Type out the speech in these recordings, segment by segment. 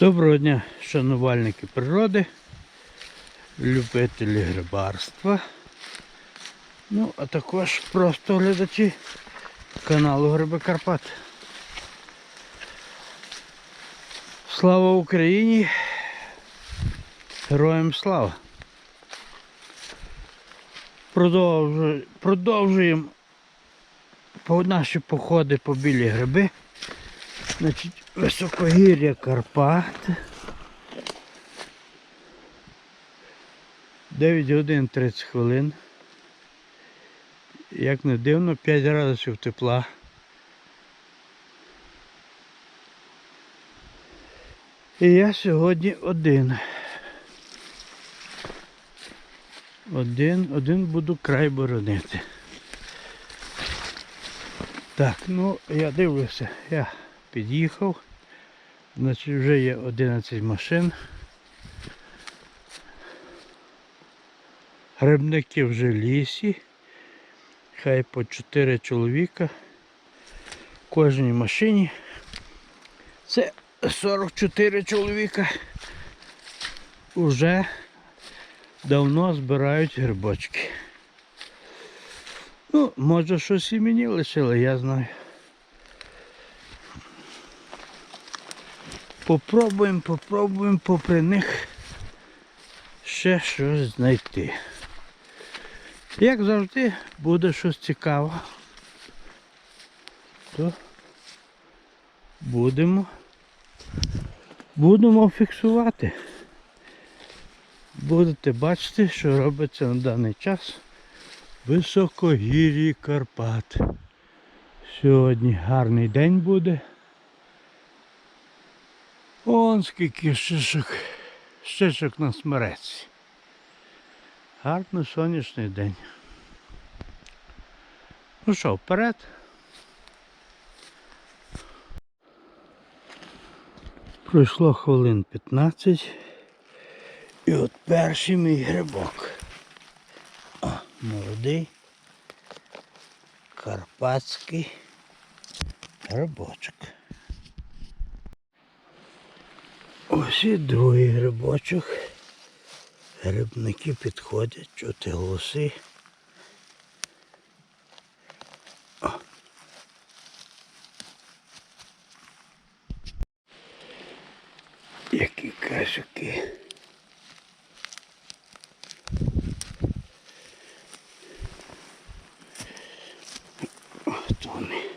Доброго дня, шанувальники природи, любителі грибарства. Ну, а також просто глядачі каналу Гриби Карпат. Слава Україні! Героям слава! Продовжуємо, продовжуємо наші походи по білі гриби. Значить, високогір'я Карпат. 9 годин 30 хвилин. Як не дивно, 5 градусів тепла. І я сьогодні один. Один, один буду край боронити. Так, ну я дивлюся, я під'їхав. Значить вже є 11 машин. Грибники вже лісі. Хай по 4 чоловіка кожній машині. Це 44 чоловіка. Уже давно збирають грибочки. Ну, може щось і мені лишили, я знаю. Попробуємо, попробуємо попри них ще щось знайти. Як завжди, буде щось цікаве, то будемо, будемо фіксувати. Будете бачити, що робиться на даний час високогір'ї Карпат. Сьогодні гарний день буде. Вон скільки шишок, шишок на смереці. Гарний сонячний день. Ну що, вперед? Пройшло хвилин 15. І от перший мій грибок. О, молодий карпатський грибочок. Ось і другий грибочок. Грибники підходять, чути голоси. О. Які красюки. От вони.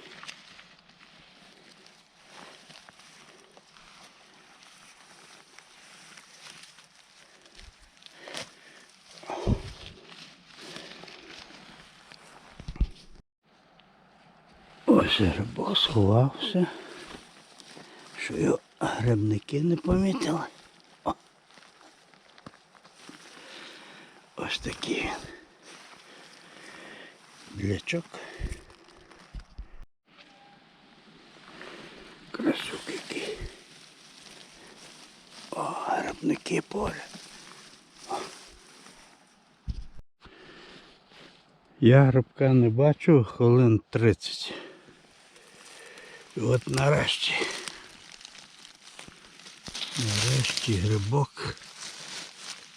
Ось грибок сховався, що його грибники не помітили. О. Ось такий він. Блячок. Красук який. О, грибники поля. Я грибка не бачу хвилин 30. І от нарешті. Нарешті грибок.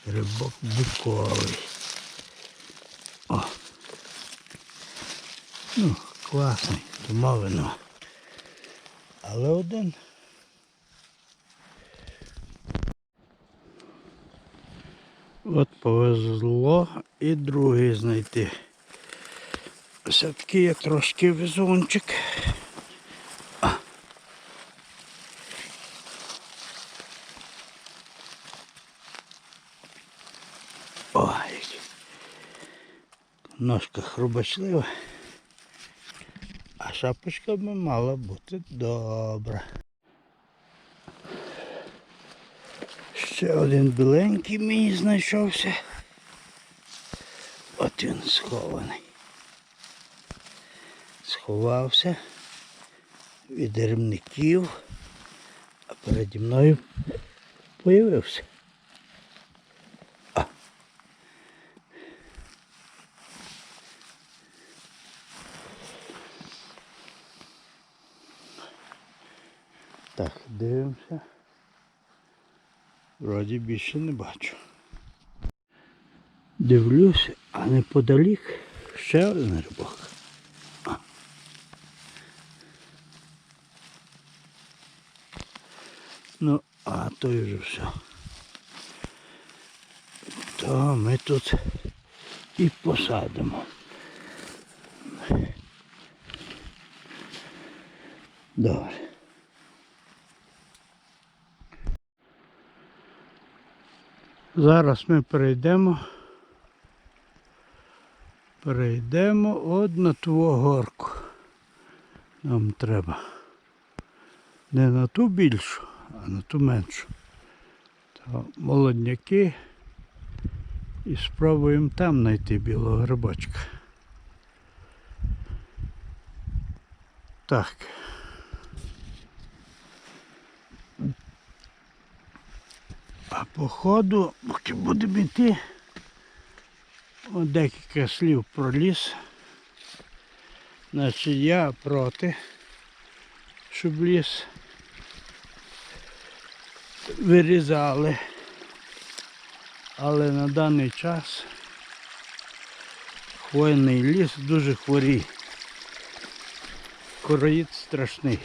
Грибок буковий. О. Ну, класний, домовено. Але один. От повезло і другий знайти. Все-таки я трошки везунчик. А. Ой. Ножка хрубочлива. А шапочка би мала бути добра. Ще один біленький мені знайшовся. От він схований. Сховався від ремників, а переді мною появився. Дивимося. Вроді більше не бачу. Дивлюсь, а неподалік ще один рибок. А. Ну, а то вже все. То ми тут і посадимо. Добре. Зараз ми перейдемо. Перейдемо от на ту горку. Нам треба. Не на ту більшу, а на ту меншу. То молодняки. І спробуємо там знайти білого грибочка. Так. А по ходу, поки будемо йти, от декілька слів про ліс. Значить я проти, щоб ліс вирізали. Але на даний час хвойний ліс дуже хворій. Короїд страшний.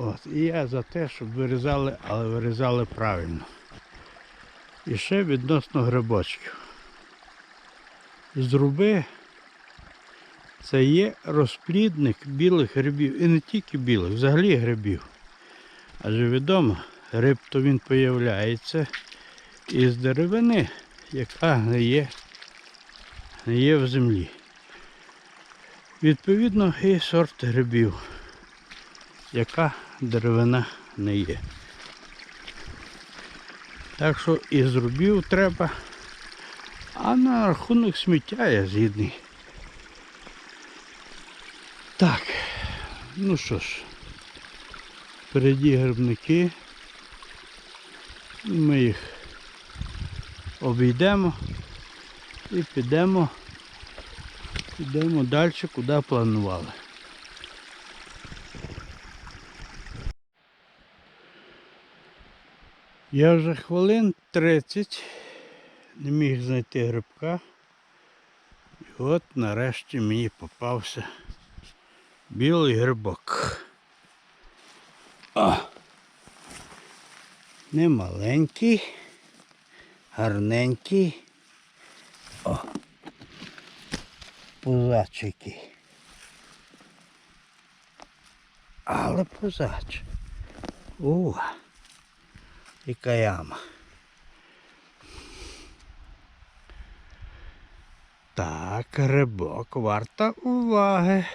От, і я за те, щоб вирізали, але вирізали правильно. І ще відносно грибочків. Зруби це є розплідник білих грибів. І не тільки білих, взагалі грибів. Адже відомо, гриб то він появляється із деревини, яка гниє, гниє в землі. Відповідно, і сорт грибів, яка деревина не є. Так що і зрубів треба, а на рахунок сміття я згідний. Так, ну що ж, впереді грибники. Ми їх обійдемо і підемо, підемо далі, куди планували. Я вже хвилин 30 не міг знайти грибка. І от нарешті мені попався білий грибок. О! Не маленький, гарненький. О! Позачикий. Але позач. О! Яка яма. Так, рибок варта уваги.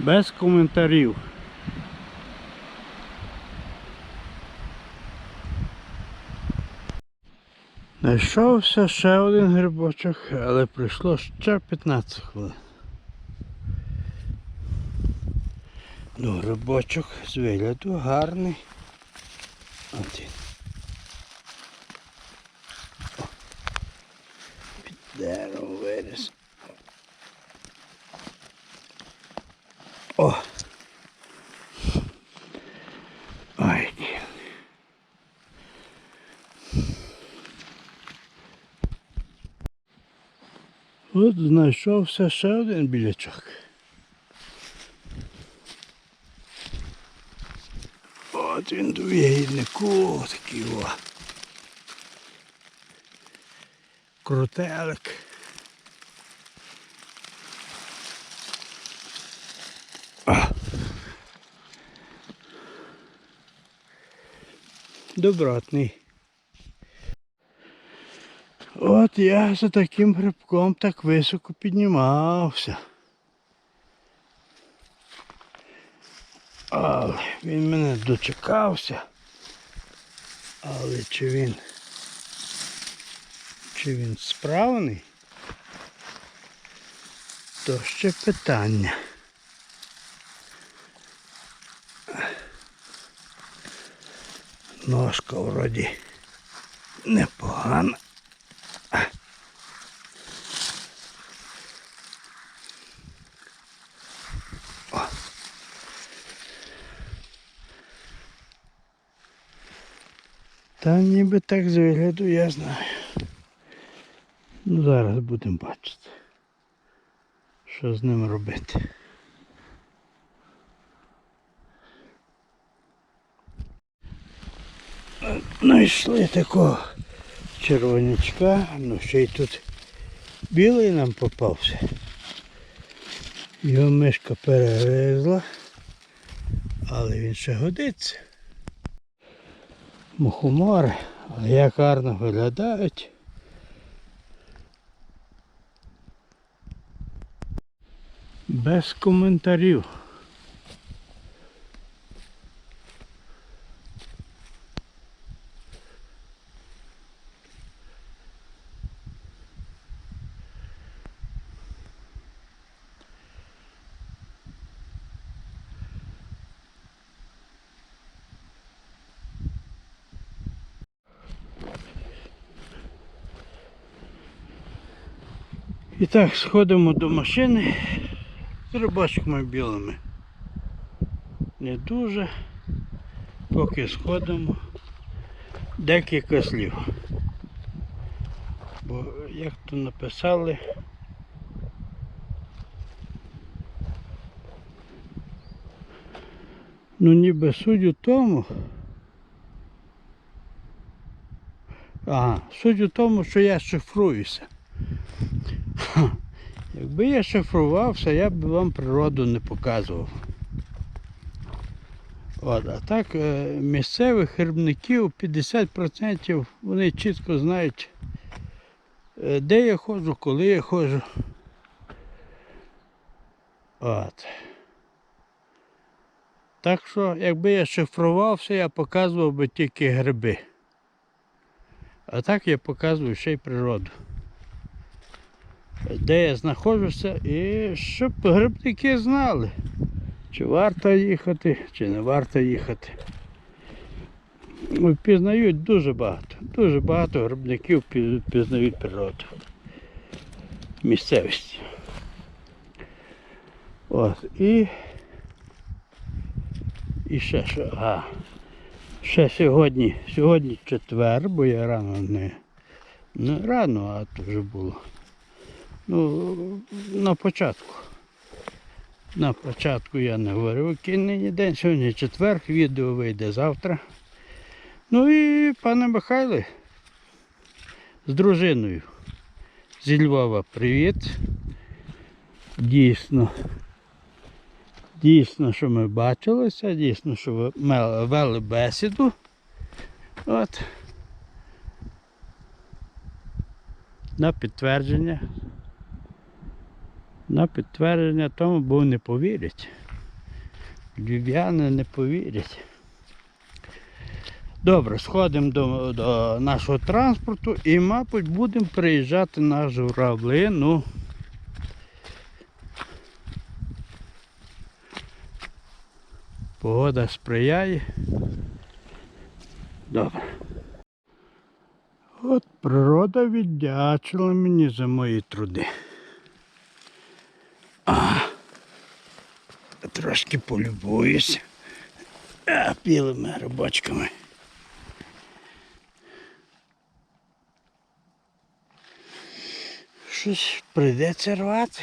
Без коментарів. Знайшовся ще один грибочок, але пройшло ще 15 хвилин. Ну, грибочок з вигляду гарний. От він. О, Під деревом виріс. О! Ой, ні. От знайшовся ще один білячок. От він до ягіднику такий о. Крутелик. Добротний. От я за таким грибком так високо піднімався. Але він мене дочекався. Але чи він чи він справний? То ще питання. Ножка вроді непогана. Та ніби так з вигляду я знаю. Ну зараз будемо бачити, що з ним робити. Знайшли такого червонячка, ну ще й тут білий нам попався. Його мишка перегризла, але він ще годиться. Мухомори, але як гарно виглядають. Без коментарів. І так, сходимо до машини з рибачками білими. Не дуже. Поки сходимо. Декілька слів. Бо як то написали. Ну ніби у тому. Ага, у тому, що я шифруюся. Якби я шифрувався, я б вам природу не показував. От, а так е, місцевих грибників 50% вони чітко знають, е, де я ходжу, коли я ходжу. От. Так що, якби я шифрувався, я показував би тільки гриби. А так я показую ще й природу де я знаходжуся, і щоб грибники знали, чи варто їхати, чи не варто їхати. Ну, Пізнають дуже багато. Дуже багато грибників пі- пізнають природу. Місцевість. От. І, і ще що. А, ще сьогодні, сьогодні четвер, бо я рано не, не рано, а то вже було. Ну, на початку. На початку я не говорив, нині день, сьогодні четвер, відео вийде завтра. Ну і пане Михайле, з дружиною зі Львова привіт. Дійсно. Дійсно, що ми бачилися, дійсно, що ви вели бесіду. От. На підтвердження. На підтвердження тому, бо не повірять. Львів'яни не повірять. Добре, сходимо до, до нашого транспорту і, мабуть, будемо приїжджати на журавлину. Погода сприяє. Добре. От природа віддячила мені за мої труди. Трошки полюбуюся. А, білими грибочками. Щось прийдеться рвати.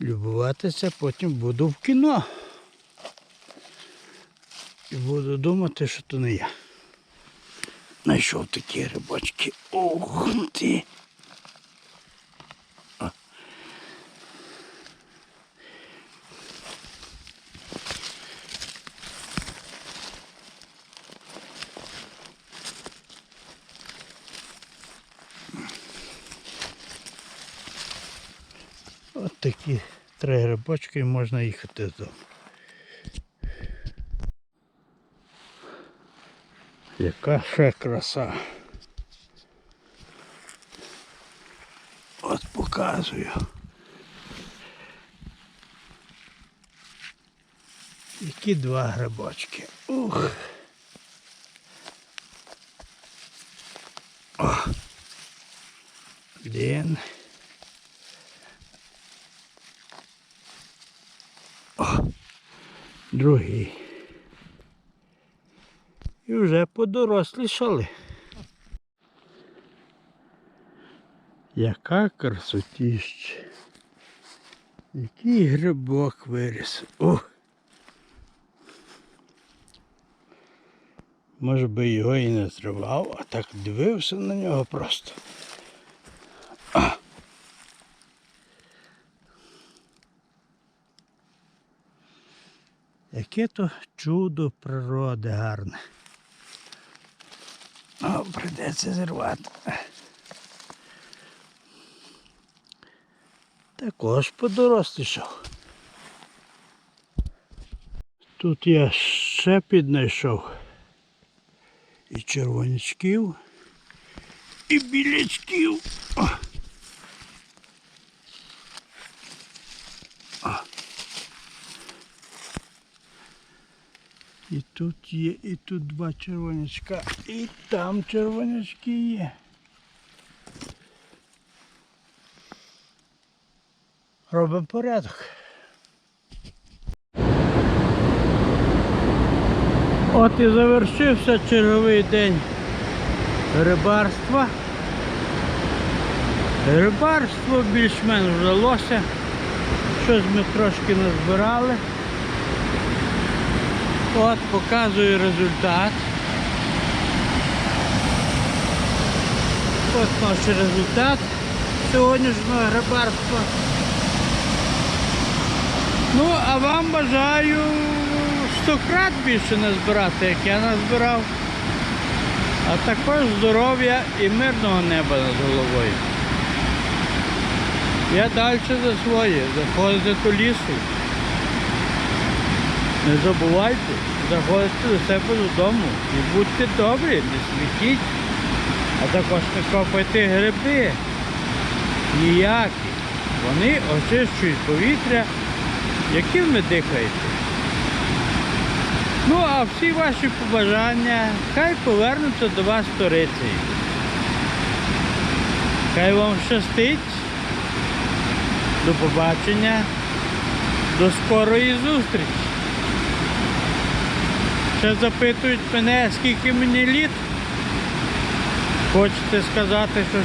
Любуватися потім буду в кіно. І буду думати, що то не я. Знайшов такі грибочки. Ух ти! От такі три грибочки і можна їхати додому. Яка ще краса. От показую. Які два грибочки. Ух. О. Один. Другий. І вже подорослішали. Яка красотіща. Який грибок виріс. О! Може би його і не зривав, а так дивився на нього просто. Яке то чудо природи гарне. О, прийдеться зірвати. Також подорослішав. Тут я ще піднайшов і червонячків, і білячків. І тут є, і тут два червонячка, і там червонячки є. Робимо порядок. От і завершився черговий день рибарства. Рибарство більш-менш вдалося. Щось ми трошки назбирали. От показую результат. От наш результат сьогоднішнього рибарства. Ну, а вам бажаю 100 крат більше назбирати, як я назбирав. А також здоров'я і мирного неба над головою. Я далі за своє. Заходите до лісу. Не забувайте, заходите до себе додому і будьте добрі, не світіть. А також не копайте гриби. Ніякі. Вони очищують повітря, яким ви дихаєте. Ну, а всі ваші побажання хай повернуться до вас сторицею. Хай вам щастить. До побачення. До скорої зустрічі. Ще запитують мене, скільки мені літ. Хочете сказати, що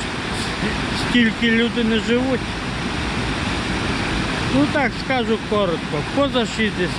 стільки люди не живуть? Ну так скажу коротко, поза 60.